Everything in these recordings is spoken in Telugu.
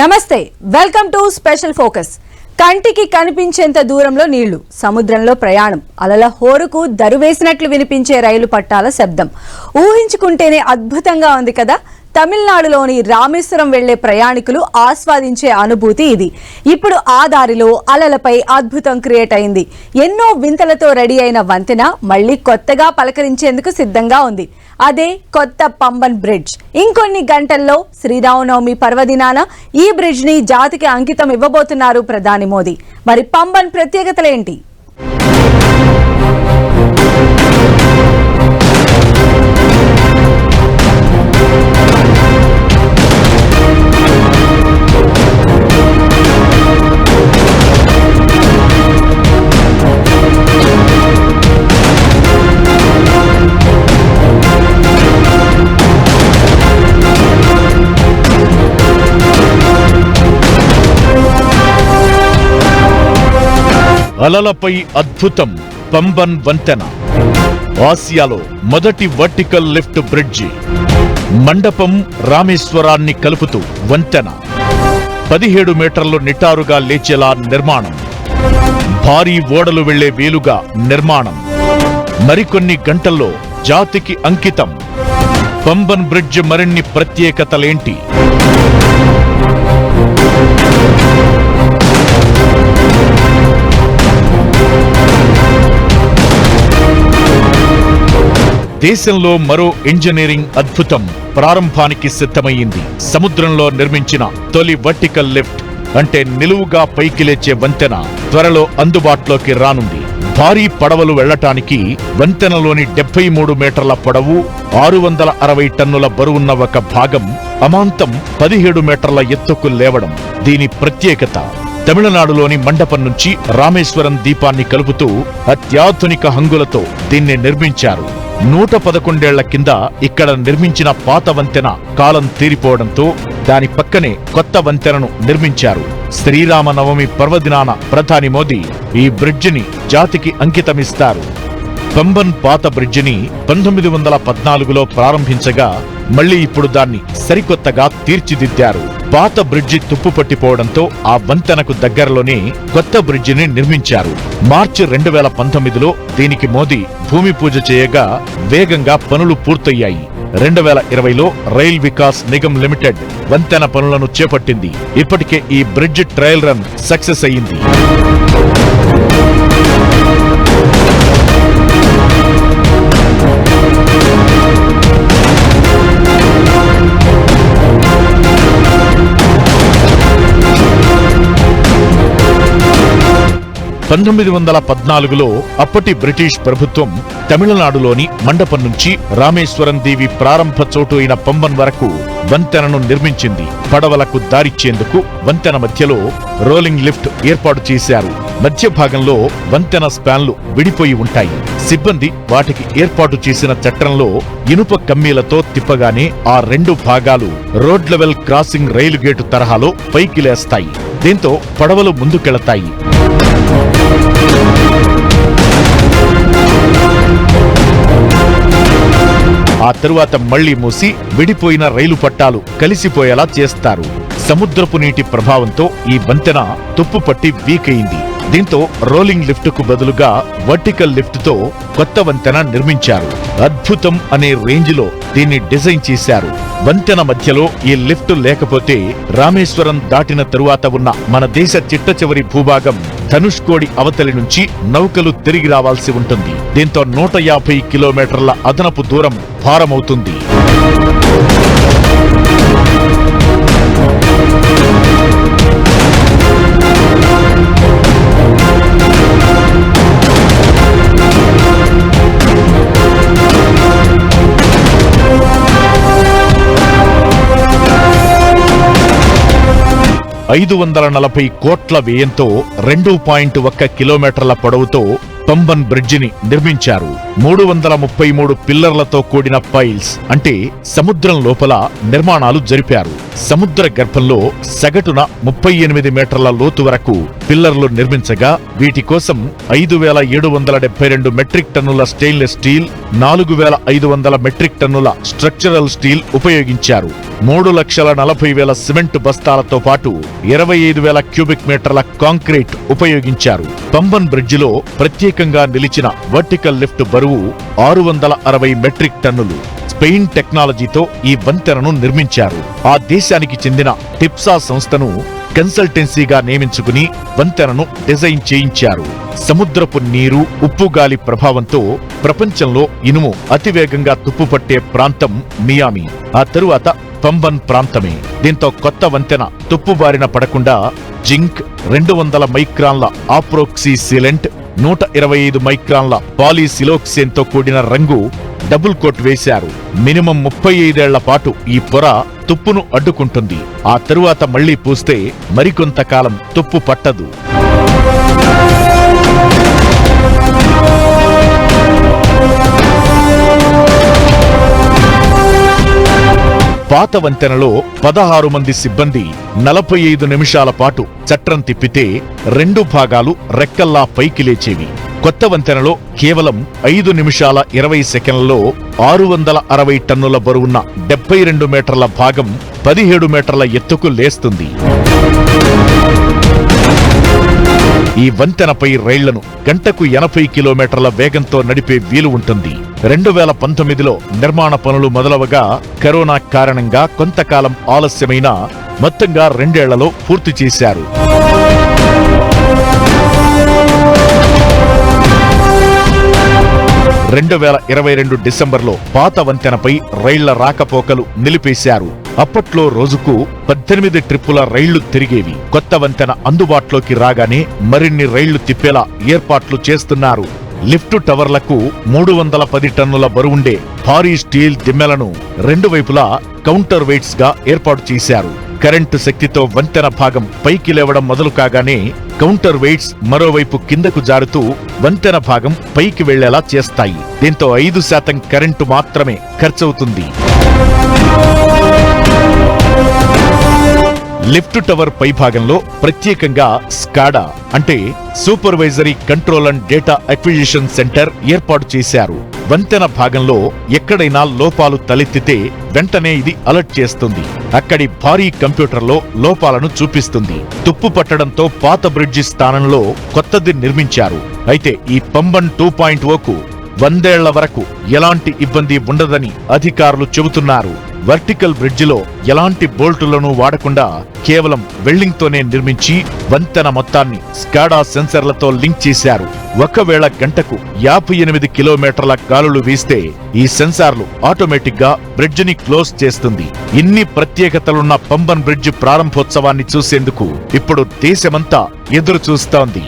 నమస్తే వెల్కమ్ టు స్పెషల్ ఫోకస్. కంటికి కనిపించేంత దూరంలో నీళ్ళు సముద్రంలో ప్రయాణం అలల హోరుకు దరువేసినట్లు వినిపించే రైలు పట్టాల శబ్దం. ఊహించుకుంటేనే అద్భుతంగా ఉంది కదా తమిళనాడులోని రామేశ్వరం వెళ్ళే ప్రయాణికులు ఆస్వాదించే అనుభూతి ఇది. ఇప్పుడు ఆ దారిలో అలలపై అద్భుతం క్రియేట్ అయింది. ఎన్నో వింతలతో రెడీ అయిన వంతెన మళ్ళీ కొత్తగా పలకరించేందుకు సిద్ధంగా ఉంది. అదే కొత్త పంబన్ బ్రిడ్జ్. ఇంకొన్ని గంటల్లో శ్రీరామనవమి పర్వదినాన ఈ బ్రిడ్జ్ని జాతికి అంకితం ఇవ్వబోతున్నారు ప్రధాని మోదీ. మరి పంబన్ ప్రత్యేకతలేంటి అలలపై అద్భుతం పంబన్ వంతెన. ఆసియాలో మొదటి వర్టికల్ లిఫ్ట్ బ్రిడ్జి. మండపం రామేశ్వరాన్ని కలుపుతూ వంతెన. పదిహేడు మీటర్లు నిటారుగా లేచేలా నిర్మాణం. భారీ ఓడలు వెళ్ళే వీలుగా నిర్మాణం. మరికొన్ని గంటల్లో జాతికి అంకితం. పంబన్ బ్రిడ్జ్ మరిన్ని ప్రత్యేకతలేంటి? దేశంలో మరో ఇంజనీరింగ్ అద్భుతం ప్రారంభానికి సిద్ధమయ్యింది సముద్రంలో నిర్మించిన తొలి వర్టికల్ లిఫ్ట్ అంటే నిలువుగా పైకి లేచే వంతెన త్వరలో అందుబాటులోకి రానుంది. భారీ పడవలు వెళ్ళటానికి వంతెనలోని డెబ్బై మూడు మీటర్ల పొడవు ఆరు వందల అరవై టన్నుల బరువున్న ఒక భాగం అమాంతం పదిహేడు మీటర్ల ఎత్తుకు లేవడం దీని ప్రత్యేకత. తమిళనాడులోని మండపం నుంచి రామేశ్వరం దీపాన్ని కలుపుతూ అత్యాధునిక హంగులతో దీన్ని నిర్మించారు. నూట పదకొండేళ్ళ కింద ఇక్కడ నిర్మించిన పాత వంతెన కాలం తీరిపోవడంతో దాని పక్కనే కొత్త వంతెనను నిర్మించారు. శ్రీరామనవమి పర్వదినాన ప్రధాని మోదీ ఈ బ్రిడ్జిని జాతికి అంకితమిస్తారు. పంబన్ పాత బ్రిడ్జిని పంతొమ్మిది వందల పద్నాలుగులో ప్రారంభించగా మళ్ళీ ఇప్పుడు దాన్ని సరికొత్తగా తీర్చిదిద్దారు. పాత బ్రిడ్జి తుప్పుపట్టిపోవడంతో ఆ వంతెనకు దగ్గరలోనే కొత్త బ్రిడ్జిని నిర్మించారు. మార్చి రెండు వేల పంతొమ్మిదిలో దీనికి మోదీ భూమి పూజ చేయగా వేగంగా పనులు పూర్తయ్యాయి. రెండు వేల ఇరవైలో రైల్ వికాస్ నిగమ్ లిమిటెడ్ వంతెన పనులను చేపట్టింది. ఇప్పటికే ఈ బ్రిడ్జ్ ట్రయల్ రన్ సక్సెస్ అయ్యింది. పంతొమ్మిది వందల పద్నాలుగులో అప్పటి బ్రిటిష్ ప్రభుత్వం తమిళనాడులోని మండపం నుంచి రామేశ్వరం దేవి ప్రారంభ చోటు అయిన పంబన్ వరకు వంతెనను నిర్మించింది. పడవలకు దారిచ్చేందుకు వంతెన మధ్యలో రోలింగ్ లిఫ్ట్ ఏర్పాటు చేశారు. మధ్య భాగంలో వంతెన స్పాన్లు విడిపోయి ఉంటాయి. సిబ్బంది వాటికి ఏర్పాటు చేసిన చట్టంలో ఇనుప కమ్మీలతో తిప్పగానే ఆ రెండు భాగాలు road level crossing rail gate తరహాలో పైకి లేస్తాయి దీంతో పడవలు ముందుకెళతాయి. ఆ తరువాత మళ్ళీ మూసి విడిపోయిన రైలు పట్టాలు కలిసిపోయేలా చేస్తారు. సముద్రపు నీటి ప్రభావంతో ఈ వంతెన తుప్పుపట్టి వీక్ అయింది దీంతో రోలింగ్ లిఫ్ట్కు బదులుగా వర్టికల్ లిఫ్ట్తో కొత్త వంతెన నిర్మించారు. అద్భుతం అనే రేంజ్లో దీన్ని డిజైన్ చేశారు. వంతెన మధ్యలో ఈ లిఫ్ట్ లేకపోతే రామేశ్వరం దాటిన తరువాత ఉన్న మన దేశ చిట్ట చివరి భూభాగం ధనుష్కోడి అవతలి నుంచి నౌకలు తిరిగి రావాల్సి ఉంటుంది. దీంతో నూట యాభై కిలోమీటర్ల అదనపు దూరం భారమవుతుంది. ఐదు వందల నలభై కోట్ల వ్యయంతో రెండు పాయింట్ ఒక్క కిలోమీటర్ల పొడవుతో పంబన్ బ్రిడ్జిని నిర్మించారు. మూడు వందల ముప్పై మూడు పిల్లర్లతో కూడిన పైల్స్. అంటే సముద్రం లోపల నిర్మాణాలు జరిపారు. సముద్ర గర్భంలో సగటున ముప్పై ఎనిమిది మీటర్ల లోతు వరకు పిల్లర్లు నిర్మించగా వీటి కోసం ఐదు వేల ఏడు వందల డెబ్బై రెండు మెట్రిక్ టన్నుల స్టెయిన్లెస్ స్టీల్ నాలుగు వేల ఐదు వందల మెట్రిక్ టన్నుల స్ట్రక్చరల్ స్టీల్ ఉపయోగించారు. మూడు లక్షల నలభై వేల సిమెంట్ బస్తాలతో పాటు ఇరవై ఐదు వేల క్యూబిక్ మీటర్ల కాంక్రీట్ ఉపయోగించారు. పంబన్ బ్రిడ్జిలో ప్రత్యేకంగా నిలిచిన వర్టికల్ లిఫ్ట్ బరువు ఆరు వందల అరవై మెట్రిక్ టన్నులు. స్పెయిన్ టెక్నాలజీతో ఈ వంతెనను నిర్మించారు. ఆ దేశానికి చెందిన టిప్సా సంస్థను కన్సల్టెన్సీగా నియమించుకుని వంతెనను డిజైన్ చేయించారు. సముద్రపు నీరు ఉప్పు గాలి ప్రభావంతో ప్రపంచంలో ఇనుము అతివేగంగా తుప్పుపట్టే ప్రాంతం మియామి. ఆ తరువాత పంబన్ ప్రాంతమే. దీంతో కొత్త వంతెన తుప్పుబారిన పడకుండా జింక్ రెండు వందల మైక్రాన్ల ఆప్రోక్సీ సిలెంట్ నూట ఇరవై ఐదు మైక్రాన్ల పాలీసిలోక్సేన్తో కూడిన రంగు డబుల్ కోట్ వేశారు. మినిమం ముప్పై ఐదేళ్ళ పాటు ఈ పొర తుప్పును అడ్డుకుంటుంది. ఆ తరువాత మళ్ళీ పూస్తే మరికొంతకాలం తుప్పు పట్టదు. పాత వంతెనలో పదహారు మంది సిబ్బంది నలభై ఐదు నిమిషాల పాటు చట్రం తిప్పితే రెండు భాగాలు రెక్కల్లా పైకి లేచేవి. కొత్త వంతెనలో కేవలం ఐదు నిమిషాల ఇరవై సెకండ్లలో ఆరు వందల అరవై టన్నుల బరువున్న డెబ్బై రెండు మీటర్ల భాగం పదిహేడు మీటర్ల ఎత్తుకు లేస్తుంది. ఈ వంతెనపై రైళ్ళను గంటకు ఎనభై కిలోమీటర్ల వేగంతో నడిపే వీలు ఉంటుంది. రెండు వేల పంతొమ్మిదిలో నిర్మాణ పనులు మొదలవగా కరోనా కారణంగా కొంతకాలం ఆలస్యమైన మొత్తంగా రెండేళ్ళలో పూర్తి చేశారు. రెండు వేల ఇరవై రెండు డిసెంబర్లో పాత వంతెనపై రైళ్ళ రాకపోకలు నిలిపేశారు. అప్పట్లో రోజుకు పద్దెనిమిది ట్రిప్పుల రైళ్ళు తిరిగేవి. కొత్త వంతెన అందుబాటులోకి రాగానే మరిన్ని రైళ్ళు తిప్పేలా ఏర్పాట్లు చేస్తున్నారు. లిఫ్ట్ టవర్లకు మూడు వందల పది టన్నుల బరువుండే భారీ స్టీల్ దిమ్మెలను రెండు వైపులా కౌంటర్ వెయిట్స్గా ఏర్పాటు చేశారు. కరెంటు శక్తితో వంతెన భాగం పైకి లేవడం మొదలు కాగానే కౌంటర్ వెయిట్స్ మరోవైపు కిందకు జారుతూ వంతెన భాగం పైకి వెళ్ళేలా చేస్తాయి. దీంతో ఐదు శాతం కరెంటు మాత్రమే ఖర్చవుతుంది. లిఫ్ట్ టవర్ పైభాగంలో ప్రత్యేకంగా స్కాడా అంటే supervisory control and data acquisition center ఏర్పాటు చేశారు. వంతెన భాగంలో ఎక్కడైనా లోపాలు తలెత్తితే వెంటనే ఇది అలర్ట్ చేస్తుంది. అక్కడి భారీ కంప్యూటర్లో లోపాలను చూపిస్తుంది. తుప్పు పట్టడంతో పాత బ్రిడ్జి స్థానంలో కొత్తది నిర్మించారు. అయితే ఈ పంబన్ టూ పాయింట్ ఓకు వందేళ్ళ వరకు ఎలాంటి ఇబ్బంది ఉండదని అధికారులు చెబుతున్నారు. వర్టికల్ బ్రిడ్జిలో ఎలాంటి బోల్టులను వాడకుండా కేవలం వెల్డింగ్తోనే నిర్మించి వంతెన మొత్తాన్ని స్కాడా సెన్సర్లతో లింక్ చేశారు. ఒకవేళ గంటకు యాభై ఎనిమిది కిలోమీటర్ల గాలులు వీస్తే ఈ సెన్సార్లు ఆటోమేటిక్గా బ్రిడ్జిని క్లోజ్ చేస్తుంది. ఇన్ని ప్రత్యేకతలున్న పంబన్ బ్రిడ్జ్ ప్రారంభోత్సవాన్ని చూసేందుకు ఇప్పుడు దేశమంతా ఎదురు చూస్తోంది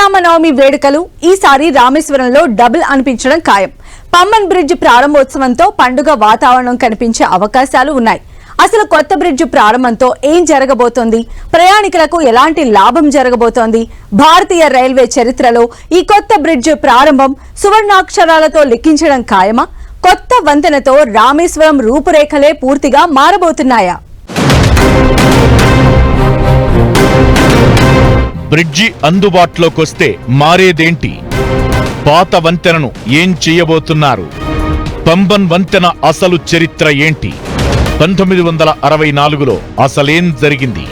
శ్రీరామనవమి వేడుకలు ఈసారి రామేశ్వరంలో డబుల్ అనిపించడం ఖాయం. పమ్మన్ బ్రిడ్జ్ ప్రారంభోత్సవంతో పండుగ వాతావరణం కనిపించే అవకాశాలు ఉన్నాయి. అసలు కొత్త బ్రిడ్జ్ ప్రారంభంతో ఏం జరగబోతోంది? ప్రయాణికులకు ఎలాంటి లాభం జరగబోతోంది? భారతీయ రైల్వే చరిత్రలో ఈ కొత్త బ్రిడ్జ్ ప్రారంభం సువర్ణాక్షరాలతో లిఖించడం ఖాయమా? కొత్త వంతెనతో రామేశ్వరం రూపురేఖలే పూర్తిగా మారబోతున్నాయా? బ్రిడ్జి అందుబాటులోకొస్తే మారేదేంటి? పాత వంతెనను ఏం చేయబోతున్నారు? పంబన్ వంతెన అసలు చరిత్ర ఏంటి? పంతొమ్మిది వందల అరవై నాలుగులో అసలేం జరిగింది?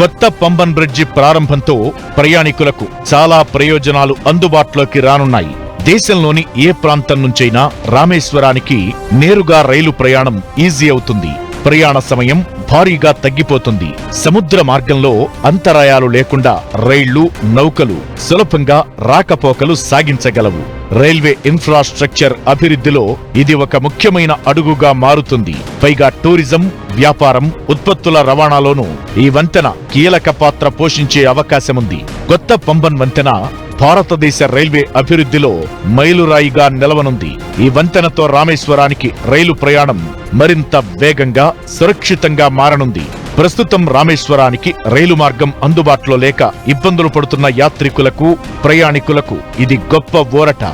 కొత్త పంబన్ బ్రిడ్జి ప్రారంభంతో ప్రయాణికులకు చాలా ప్రయోజనాలు అందుబాటులోకి రానున్నాయి. దేశంలోని ఏ ప్రాంతం నుంచైనా రామేశ్వరానికి నేరుగా రైలు ప్రయాణం ఈజీ అవుతుంది. ప్రయాణ సమయం భారీగా తగ్గిపోతుంది. సముద్ర మార్గంలో అంతరాయాలు లేకుండా రైళ్ళు నౌకలు సులభంగా రాకపోకలు సాగించగలవు. రైల్వే ఇన్ఫ్రాస్ట్రక్చర్ అభివృద్ధిలో ఇది ఒక ముఖ్యమైన అడుగుగా మారుతుంది. పైగా టూరిజం వ్యాపారం ఉత్పత్తుల రవాణాలోనూ ఈ వంతెన కీలక పాత్ర పోషించే అవకాశముంది. కొత్త పంబన్ వంతెన భారతదేశ రైల్వే అభివృద్ధిలో మైలురాయిగా నిలవనుంది. ఈ వంతెనతో రామేశ్వరానికి రైలు ప్రయాణం మరింత వేగంగా సురక్షితంగా మారనుంది. ప్రస్తుతం రామేశ్వరానికి రైలు మార్గం అందుబాటులో లేక ఇబ్బందులు పడుతున్న యాత్రికులకు ప్రయాణికులకు ఇది గొప్ప ఊరట.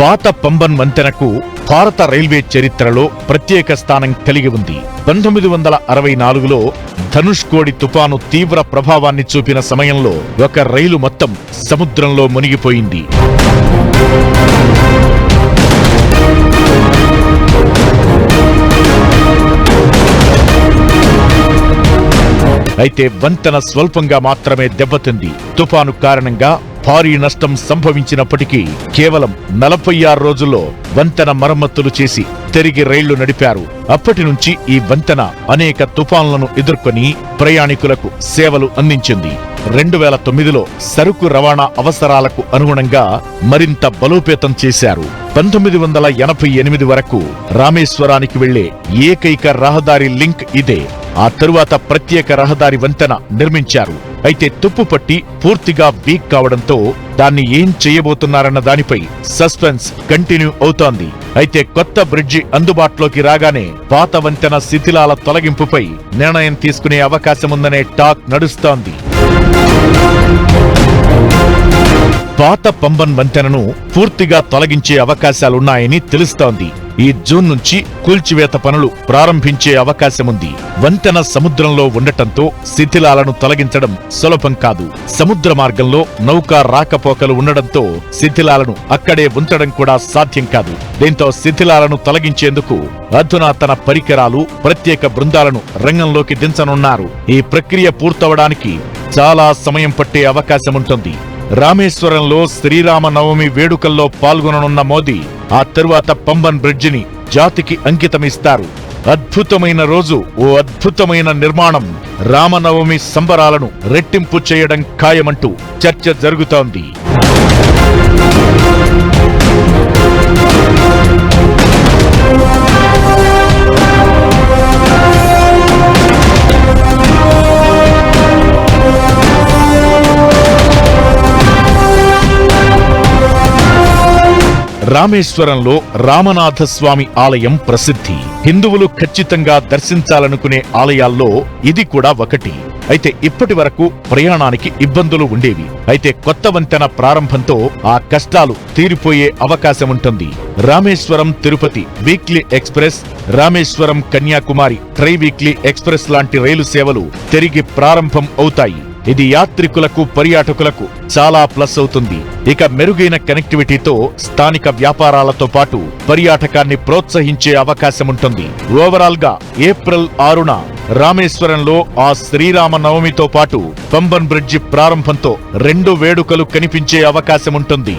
పాత పంబన్ వంతెనకు భారత రైల్వే చరిత్రలో ప్రత్యేక స్థానం కలిగి ఉంది. పంతొమ్మిది వందల అరవై నాలుగులో ధనుష్కోడి తుపాను తీవ్ర ప్రభావాన్ని చూపిన సమయంలో ఒక రైలు మొత్తం సముద్రంలో మునిగిపోయింది. అయితే వంతెన స్వల్పంగా మాత్రమే దెబ్బతింది. తుఫాను కారణంగా భారీ నష్టం సంభవించినప్పటికీ కేవలం నలభై ఆరు రోజుల్లో వంతెన మరమ్మతులు చేసి తిరిగి రైళ్ళు నడిపారు. అప్పటి నుంచి ఈ వంతెన అనేక తుఫాన్లను ఎదుర్కొని ప్రయాణికులకు సేవలు అందించింది. రెండు వేల తొమ్మిదిలో సరుకు రవాణా అవసరాలకు అనుగుణంగా మరింత బలోపేతం చేశారు. పంతొమ్మిది వందల ఎనభై ఎనిమిది వరకు రామేశ్వరానికి వెళ్ళే ఏకైక రహదారి లింక్ ఇదే. ఆ తరువాత ప్రత్యేక రహదారి వంతెన నిర్మించారు. అయితే తుప్పుపట్టి పూర్తిగా వీక్ కావడంతో దాన్ని ఏం చేయబోతున్నారన్న దానిపై సస్పెన్స్ కంటిన్యూ అవుతోంది. అయితే కొత్త బ్రిడ్జి అందుబాటులోకి రాగానే పాత వంతెన శిథిలాల తొలగింపుపై నిర్ణయం తీసుకునే అవకాశముందనే టాక్ నడుస్తోంది. పాత పంబన్ వంతెనను పూర్తిగా తొలగించే అవకాశాలున్నాయని తెలుస్తోంది. ఈ జూన్ నుంచి కూల్చివేత పనులు ప్రారంభించే అవకాశముంది. వంతెన సముద్రంలో ఉండటంతో శిథిలాలను తొలగించడం సులభం కాదు. సముద్ర మార్గంలో నౌకా రాకపోకలు ఉండడంతో శిథిలాలను అక్కడే ఉంచడం కూడా సాధ్యం కాదు. దీంతో శిథిలాలను తొలగించేందుకు అధునాతన పరికరాలు ప్రత్యేక బృందాలను రంగంలోకి దించనున్నారు. ఈ ప్రక్రియ పూర్తవడానికి చాలా సమయం పట్టే అవకాశముంటుంది. రామేశ్వరంలో శ్రీరామ నవమి వేడుకల్లో పాల్గొననున్న మోదీ ఆ తరువాత పంబన్ బ్రిడ్జిని జాతికి అంకితమిస్తారు. అద్భుతమైన రోజు ఓ అద్భుతమైన నిర్మాణం. రామనవమి సంబరాలను రెట్టింపు చేయడం ఖాయమంటూ చర్చ జరుగుతోంది. రామేశ్వరంలో రామనాథస్వామి ఆలయం ప్రసిద్ధి. హిందువులు ఖచ్చితంగా దర్శించాలనుకునే ఆలయాల్లో ఇది కూడా ఒకటి. అయితే ఇప్పటి వరకు ప్రయాణానికి ఇబ్బందులు ఉండేవి. అయితే కొత్త వంతెన ప్రారంభంతో ఆ కష్టాలు తీరిపోయే అవకాశముంటుంది Rameswaram Tirupati weekly express Rameswaram Kanyakumari tri weekly express లాంటి రైలు సేవలు తిరిగి ప్రారంభం అవుతాయి. ఇది యాత్రికులకు పర్యాటకులకు చాలా ప్లస్ అవుతుంది. ఇక మెరుగైన కనెక్టివిటీతో స్థానిక వ్యాపారాలతో పాటు పర్యాటకాన్ని ప్రోత్సహించే అవకాశముంటుంది ఓవరాల్గా ఏప్రిల్ ఆరున రామేశ్వరంలో ఆ శ్రీరామ నవమితో పాటు పంబన్ బ్రిడ్జి ప్రారంభంతో రెండు వేడుకలు కనిపించే అవకాశముంటుంది